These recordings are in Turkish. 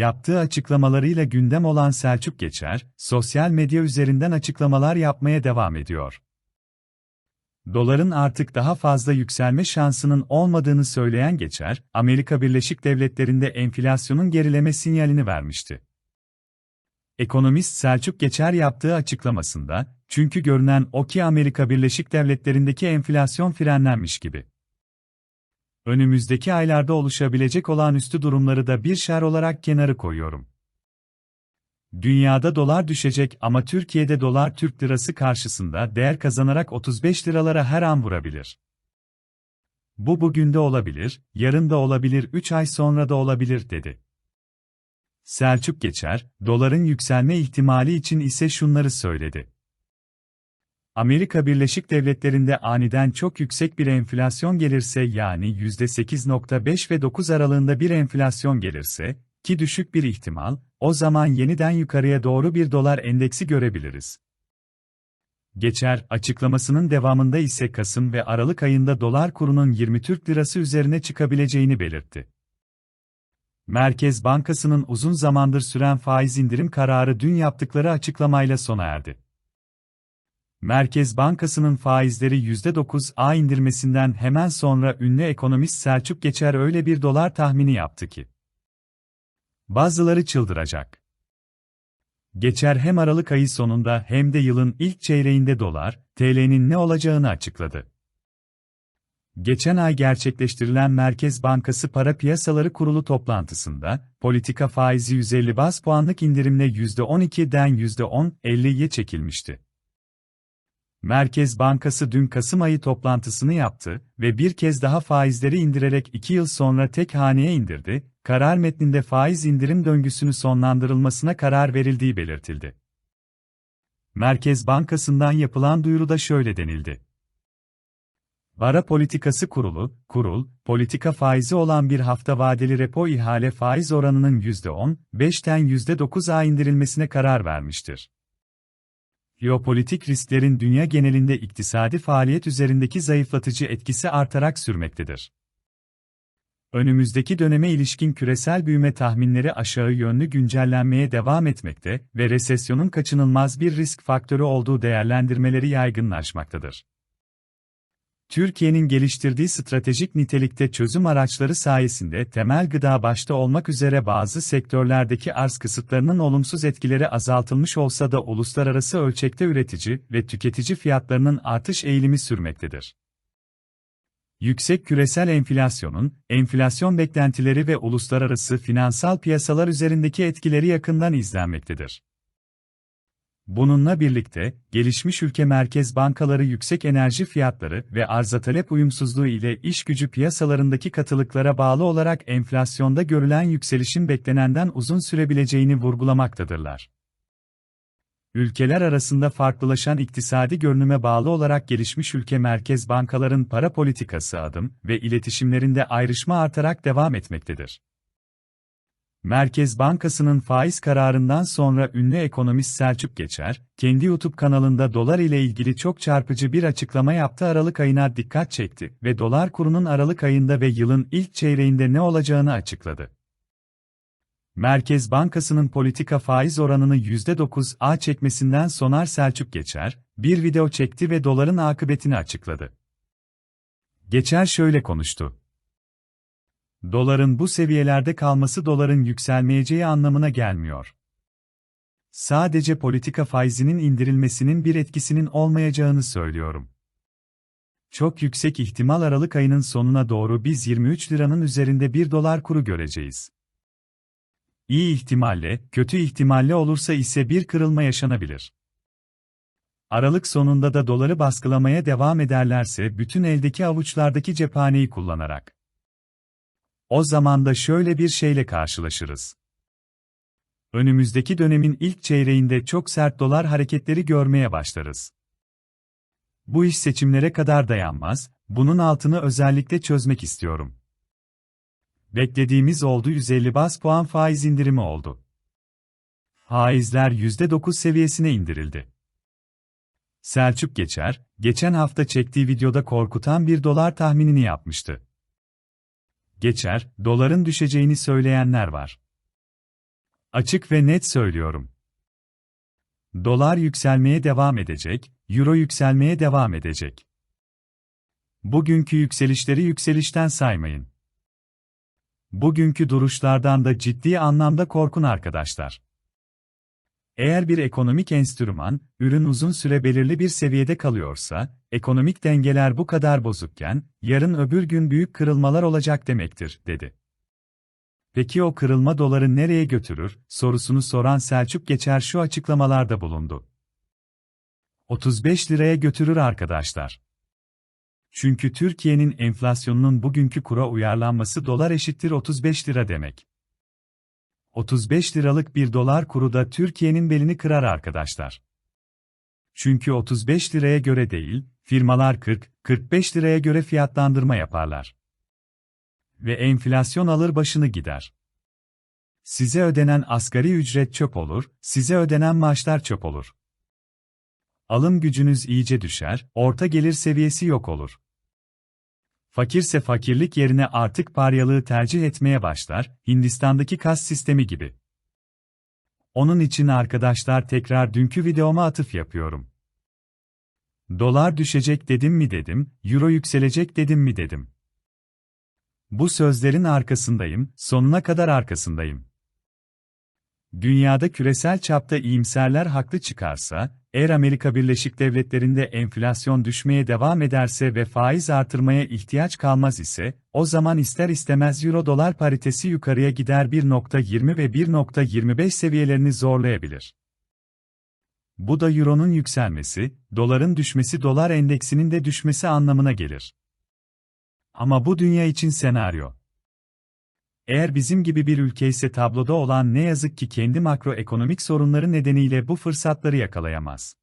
Yaptığı açıklamalarıyla gündem olan Selçuk Geçer, sosyal medya üzerinden açıklamalar yapmaya devam ediyor. Doların artık daha fazla yükselme şansının olmadığını söyleyen Geçer, Amerika Birleşik Devletleri'nde enflasyonun gerileme sinyalini vermişti. Ekonomist Selçuk Geçer yaptığı açıklamasında, çünkü görünen o ki Amerika Birleşik Devletleri'ndeki enflasyon frenlenmiş gibi. Önümüzdeki aylarda oluşabilecek olağanüstü durumları da bir şer olarak kenarı koyuyorum. Dünyada dolar düşecek ama Türkiye'de dolar Türk lirası karşısında değer kazanarak 35 liralara her an vurabilir. Bu bugün de olabilir, yarın da olabilir, 3 ay sonra da olabilir dedi. Selçuk Geçer, doların yükselme ihtimali için ise şunları söyledi. Amerika Birleşik Devletleri'nde aniden çok yüksek bir enflasyon gelirse yani %8.5 ve 9 aralığında bir enflasyon gelirse, ki düşük bir ihtimal, o zaman yeniden yukarıya doğru bir dolar endeksi görebiliriz. Geçer, açıklamasının devamında ise Kasım ve Aralık ayında dolar kurunun 20 Türk Lirası üzerine çıkabileceğini belirtti. Merkez Bankası'nın uzun zamandır süren faiz indirim kararı dün yaptıkları açıklamayla sona erdi. Merkez Bankası'nın faizleri %9'a indirmesinden hemen sonra ünlü ekonomist Selçuk Geçer öyle bir dolar tahmini yaptı ki. Bazıları çıldıracak. Geçer hem Aralık ayı sonunda hem de yılın ilk çeyreğinde dolar, TL'nin ne olacağını açıkladı. Geçen ay gerçekleştirilen Merkez Bankası Para Piyasaları Kurulu toplantısında, politika faizi 150 bas puanlık indirimle %12'den %10.50'ye çekilmişti. Merkez Bankası dün Kasım ayı toplantısını yaptı ve bir kez daha faizleri indirerek 2 yıl sonra tek haneye indirdi, karar metninde faiz indirim döngüsünü sonlandırılmasına karar verildiği belirtildi. Merkez Bankası'ndan yapılan duyuruda şöyle denildi. Para Politikası Kurulu, kurul, politika faizi olan bir hafta vadeli repo ihale faiz oranının %10, 5'ten %9'a indirilmesine karar vermiştir. Jeopolitik risklerin dünya genelinde iktisadi faaliyet üzerindeki zayıflatıcı etkisi artarak sürmektedir. Önümüzdeki döneme ilişkin küresel büyüme tahminleri aşağı yönlü güncellenmeye devam etmekte ve resesyonun kaçınılmaz bir risk faktörü olduğu değerlendirmeleri yaygınlaşmaktadır. Türkiye'nin geliştirdiği stratejik nitelikte çözüm araçları sayesinde temel gıda başta olmak üzere bazı sektörlerdeki arz kısıtlarının olumsuz etkileri azaltılmış olsa da uluslararası ölçekte üretici ve tüketici fiyatlarının artış eğilimi sürmektedir. Yüksek küresel enflasyonun, enflasyon beklentileri ve uluslararası finansal piyasalar üzerindeki etkileri yakından izlenmektedir. Bununla birlikte, gelişmiş ülke merkez bankaları yüksek enerji fiyatları ve arza talep uyumsuzluğu ile iş gücü piyasalarındaki katılıklara bağlı olarak enflasyonda görülen yükselişin beklenenden uzun sürebileceğini vurgulamaktadırlar. Ülkeler arasında farklılaşan iktisadi görünüme bağlı olarak gelişmiş ülke merkez bankaların para politikası adım ve iletişimlerinde ayrışma artarak devam etmektedir. Merkez Bankası'nın faiz kararından sonra ünlü ekonomist Selçuk Geçer, kendi YouTube kanalında dolar ile ilgili çok çarpıcı bir açıklama yaptı Aralık ayına dikkat çekti ve dolar kurunun Aralık ayında ve yılın ilk çeyreğinde ne olacağını açıkladı. Merkez Bankası'nın politika faiz oranını %9'a çekmesinden sonar Selçuk Geçer, bir video çekti ve doların akıbetini açıkladı. Geçer şöyle konuştu. Doların bu seviyelerde kalması doların yükselmeyeceği anlamına gelmiyor. Sadece politika faizinin indirilmesinin bir etkisinin olmayacağını söylüyorum. Çok yüksek ihtimal Aralık ayının sonuna doğru biz 23 liranın üzerinde 1 dolar kuru göreceğiz. İyi ihtimalle, kötü ihtimalle olursa ise bir kırılma yaşanabilir. Aralık sonunda da doları baskılamaya devam ederlerse bütün eldeki avuçlardaki cephaneyi kullanarak o zaman da şöyle bir şeyle karşılaşırız. Önümüzdeki dönemin ilk çeyreğinde çok sert dolar hareketleri görmeye başlarız. Bu iş seçimlere kadar dayanmaz, bunun altını özellikle çözmek istiyorum. Beklediğimiz oldu 150 bas puan faiz indirimi oldu. Faizler %9 seviyesine indirildi. Selçuk Geçer, geçen hafta çektiği videoda korkutan bir dolar tahminini yapmıştı geçer, doların düşeceğini söyleyenler var. Açık ve net söylüyorum. Dolar yükselmeye devam edecek, euro yükselmeye devam edecek. Bugünkü yükselişleri yükselişten saymayın. Bugünkü duruşlardan da ciddi anlamda korkun arkadaşlar. Eğer bir ekonomik enstrüman, ürün uzun süre belirli bir seviyede kalıyorsa, ekonomik dengeler bu kadar bozukken, yarın öbür gün büyük kırılmalar olacak demektir, dedi. Peki o kırılma doları nereye götürür, sorusunu soran Selçuk Geçer şu açıklamalarda bulundu. 35 liraya götürür arkadaşlar. Çünkü Türkiye'nin enflasyonunun bugünkü kura uyarlanması dolar eşittir 35 lira demek. 35 liralık bir dolar kuru da Türkiye'nin belini kırar arkadaşlar. Çünkü 35 liraya göre değil, firmalar 40-45 liraya göre fiyatlandırma yaparlar. Ve enflasyon alır başını gider. Size ödenen asgari ücret çöp olur, size ödenen maaşlar çöp olur. Alım gücünüz iyice düşer, orta gelir seviyesi yok olur. Fakirse fakirlik yerine artık paryalığı tercih etmeye başlar, Hindistan'daki kas sistemi gibi. Onun için arkadaşlar tekrar dünkü videoma atıf yapıyorum. Dolar düşecek dedim mi dedim, euro yükselecek dedim mi dedim. Bu sözlerin arkasındayım, sonuna kadar arkasındayım. Dünyada küresel çapta iyimserler haklı çıkarsa, eğer Amerika Birleşik Devletleri'nde enflasyon düşmeye devam ederse ve faiz artırmaya ihtiyaç kalmaz ise, o zaman ister istemez euro-dolar paritesi yukarıya gider 1.20 ve 1.25 seviyelerini zorlayabilir. Bu da euronun yükselmesi, doların düşmesi dolar endeksinin de düşmesi anlamına gelir. Ama bu dünya için senaryo. Eğer bizim gibi bir ülke ise tabloda olan ne yazık ki kendi makroekonomik sorunları nedeniyle bu fırsatları yakalayamaz.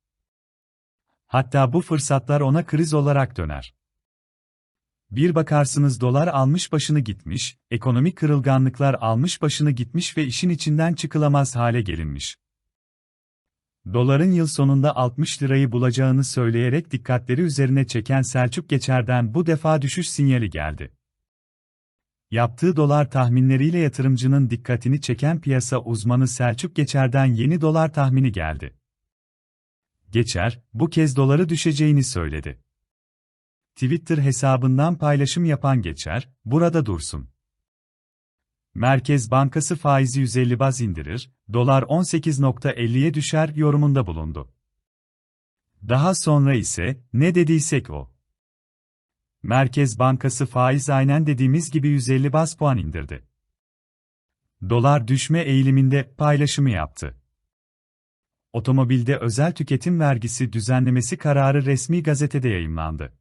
Hatta bu fırsatlar ona kriz olarak döner. Bir bakarsınız dolar almış başını gitmiş, ekonomik kırılganlıklar almış başını gitmiş ve işin içinden çıkılamaz hale gelinmiş. Doların yıl sonunda 60 lirayı bulacağını söyleyerek dikkatleri üzerine çeken Selçuk Geçer'den bu defa düşüş sinyali geldi. Yaptığı dolar tahminleriyle yatırımcının dikkatini çeken piyasa uzmanı Selçuk Geçer'den yeni dolar tahmini geldi. Geçer, bu kez doları düşeceğini söyledi. Twitter hesabından paylaşım yapan Geçer, burada dursun. Merkez Bankası faizi 150 baz indirir, dolar 18.50'ye düşer yorumunda bulundu. Daha sonra ise, ne dediysek o. Merkez Bankası faiz aynen dediğimiz gibi 150 bas puan indirdi. Dolar düşme eğiliminde paylaşımı yaptı. Otomobilde özel tüketim vergisi düzenlemesi kararı resmi gazetede yayımlandı.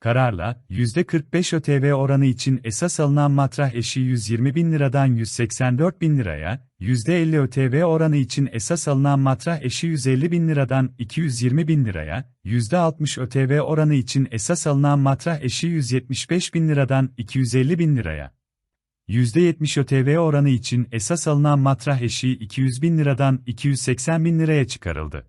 Kararla, %45 ÖTV oranı için esas alınan matrah eşiği 120 bin liradan 184 bin liraya, %50 ÖTV oranı için esas alınan matrah eşiği 150 bin liradan 220 bin liraya, %60 ÖTV oranı için esas alınan matrah eşiği 175 bin liradan 250 bin liraya, %70 ÖTV oranı için esas alınan matrah eşiği 200 bin liradan 280 bin liraya çıkarıldı.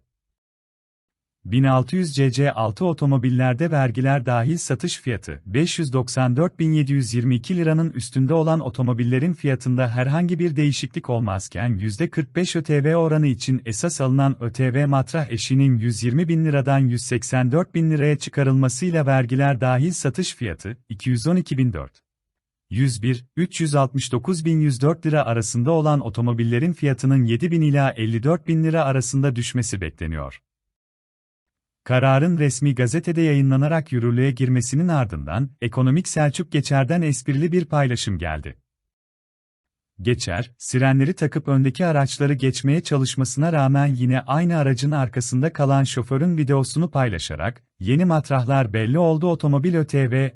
1600 CC6 otomobillerde vergiler dahil satış fiyatı 594.722 liranın üstünde olan otomobillerin fiyatında herhangi bir değişiklik olmazken %45 ÖTV oranı için esas alınan ÖTV matrah eşinin 120 bin liradan 184 bin liraya çıkarılmasıyla vergiler dahil satış fiyatı 212.004. 101, 369.104 lira arasında olan otomobillerin fiyatının 7.000 ila 54.000 lira arasında düşmesi bekleniyor. Kararın resmi gazetede yayınlanarak yürürlüğe girmesinin ardından, Ekonomik Selçuk Geçer'den esprili bir paylaşım geldi. Geçer, sirenleri takıp öndeki araçları geçmeye çalışmasına rağmen yine aynı aracın arkasında kalan şoförün videosunu paylaşarak, yeni matrahlar belli oldu otomobil ÖTV,